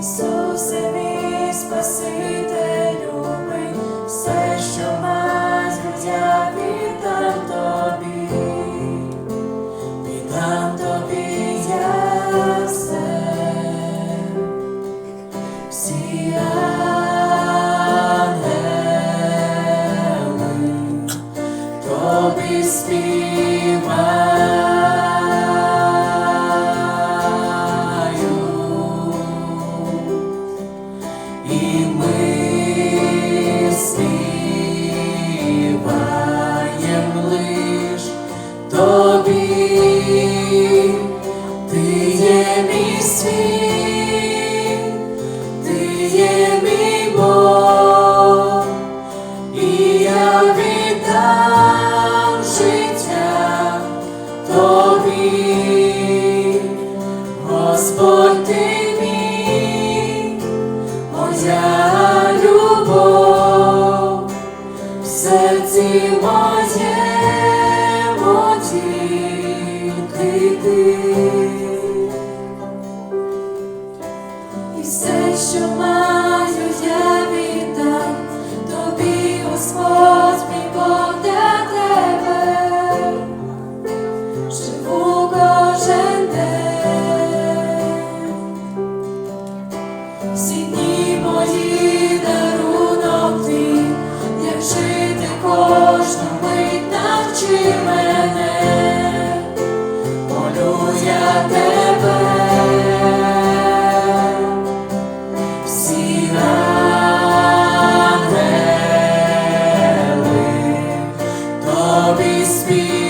Ісусе мій Спаситель любий, все, що мать я віддам тобі, віддам тобі все. Тобі співають, тобі, Господь ти мій, моя любов, в серці моєму тільки ти. Як жити кожну мить навчи мене, молю тебе. Всі ангели тобі співають,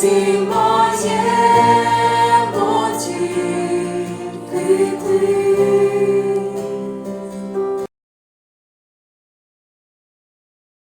серці моєму тільки ти.